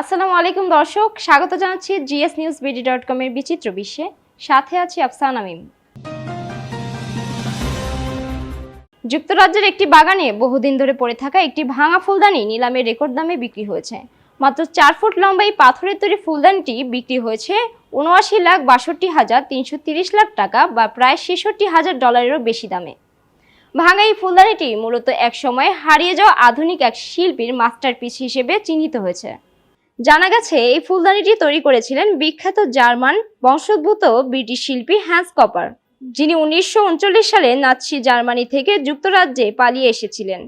আসসালামু আলাইকুম দর্শক, স্বাগত জানাচ্ছি জিএস নিউজ বিডি ডট কমের বিচিত্র বিশ্বে। সাথে আছি আফসান আমিম যুক্তরাজ্যের একটি বাগানে বহুদিন ধরে পড়ে থাকা একটি ভাঙা ফুলদানি নিলামের রেকর্ড দামে বিক্রি হয়েছে। মাত্র চার ফুট লম্বা এই পাথরের তৈরি ফুলদানিটি বিক্রি হয়েছে উনআশি লাখ বাষট্টি হাজার তিনশো তিরিশ লাখ টাকা বা প্রায় ছেষট্টি হাজার ডলারেরও বেশি দামে। ভাঙা এই ফুলদানিটি মূলত এক সময় হারিয়ে যাওয়া আধুনিক এক শিল্পীর মাস্টারপিস হিসেবে চিহ্নিত হয়েছে। জানা গেছে, এই ফুলদানিটি তৈরি করেছিলেন বিখ্যাত জার্মান বংশোদ্ভূত ব্রিটিশ শিল্পী হ্যান্স কপার, যিনি উনিশশো উনচল্লিশ সালে নাৎসি জার্মানি থেকে যুক্তরাজ্যে পালিয়ে এসেছিলেন।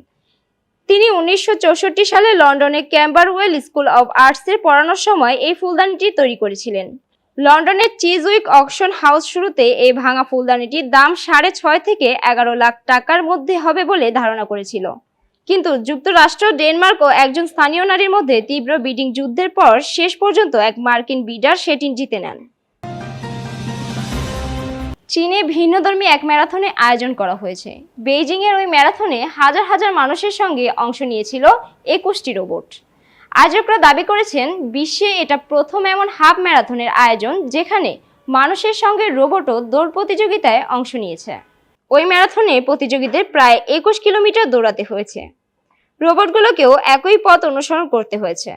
তিনি উনিশশো চৌষট্টি সালে লন্ডনে ক্যাম্বারওয়েল স্কুল অব আর্টসে পড়ানোর সময় এই ফুলদানিটি তৈরি করেছিলেন। লন্ডনের চিজউইক অকশন হাউস শুরুতে এই ভাঙা ফুলদানিটির দাম সাড়ে ছয় থেকে এগারো লাখ টাকার মধ্যে হবে বলে ধারণা করেছিল। কিন্তু যুক্তরাষ্ট্র, ডেনমার্ক ও একজন স্থানীয় নারীর মধ্যে তীব্র বিডিং যুদ্ধের পর শেষ পর্যন্ত এক মার্কিন বিডার সেটি জিতে নেন। চীনে ভিন্নধর্মী এক ম্যারাথনে আয়োজন করা হয়েছে। বেইজিং এর ওই ম্যারাথনে হাজার হাজার মানুষের সঙ্গে অংশ নিয়েছিল একুশটি রোবট। আয়োজকরা দাবি করেছেন, বিশ্বে এটা প্রথম এমন হাফ ম্যারাথনের আয়োজন যেখানে মানুষের সঙ্গে রোবটও দৌড় প্রতিযোগিতায় অংশ নিয়েছে। ওই ম্যারাথনে প্রতিযোগীদের প্রায় একুশ কিলোমিটার দৌড়াতে হয়েছে। রোবটগুলোকেও একই পথ অনুসরণ করতে হয়েছে।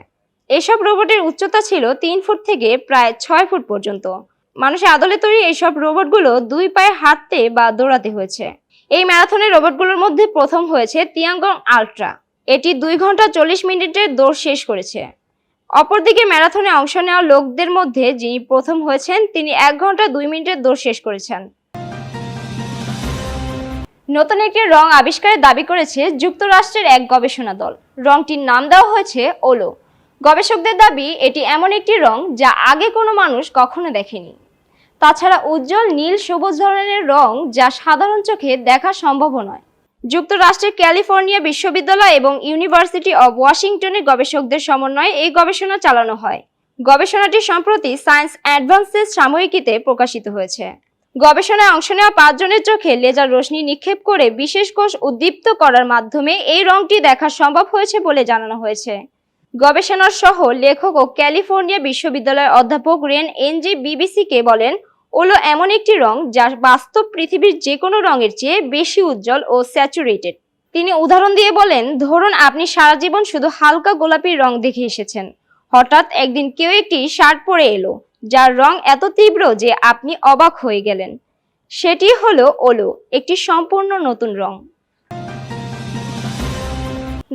এসব রোবটের উচ্চতা ছিল তিন ফুট থেকে প্রায় ছয় ফুট পর্যন্ত। মানুষের আদলে তৈরি এইসব রোবটগুলো দুই পায়ে হাঁটতে বা দৌড়াতে হয়েছে। এই ম্যারাথনের রোবটগুলোর মধ্যে প্রথম হয়েছে তিয়াঙ্গং আলট্রা। এটি দুই ঘণ্টা চল্লিশ মিনিটের দৌড় শেষ করেছে। অপরদিকে ম্যারাথনে অংশ নেওয়া লোকদের মধ্যে যিনি প্রথম হয়েছেন, তিনি এক ঘণ্টা দুই মিনিটের দৌড় শেষ করেছেন। নতুন একটি রং আবিষ্কারের দাবি করেছে যুক্তরাষ্ট্রের এক গবেষণা দল। রংটির নাম দেওয়া হয়েছে ওলো। গবেষকদের দাবি, এটি এমন একটি রং যা আগে কোনো মানুষ কখনো দেখেনি। তাছাড়া উজ্জ্বল নীল সবুজ ধরনের রং যা সাধারণ চোখে দেখা সম্ভব নয়। যুক্তরাষ্ট্রের ক্যালিফোর্নিয়া বিশ্ববিদ্যালয় এবং ইউনিভার্সিটি অব ওয়াশিংটনের গবেষকদের সমন্বয়ে এই গবেষণা চালানো হয়। গবেষণাটি সম্প্রতি সায়েন্স অ্যাডভান্সেস সাময়িকীতে প্রকাশিত হয়েছে। গবেষণায় অংশ নেওয়া পাঁচজনের চোখে লেজার রশ্মি নিক্ষেপ করে বিশেষ কোষ উদ্দীপ্ত করার মাধ্যমে এই রংটি দেখা সম্ভব হয়েছে বলে জানানো হয়েছে। গবেষণার সহ লেখক ও ক্যালিফোর্নিয়া বিশ্ববিদ্যালয়ের অধ্যাপক রেন এনজি বিবিসিকে বলেন, ওলো এমন একটি রং যা বাস্তব পৃথিবীর যে কোনো রঙের চেয়ে বেশি উজ্জ্বল ও স্যাচুরেটেড। তিনি উদাহরণ দিয়ে বলেন, ধরুন আপনি সারা জীবন শুধু হালকা গোলাপি রং দেখে এসেছেন। হঠাৎ একদিন কেউ একটি শার্ট পরে এলো। যার রং এত তীব্র যে আপনি অবাক হয়ে গেলেন। সেটি হলো ওলো, একটি সম্পূর্ণ নতুন রং।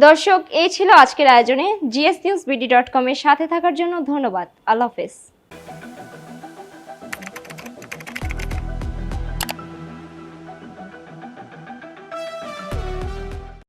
দর্শক, এই ছিল আজকের আয়োজনে জিএস নিউজ বিডি ডট কমের সাথে থাকার জন্য ধন্যবাদ। আল্লাহ হাফেজ।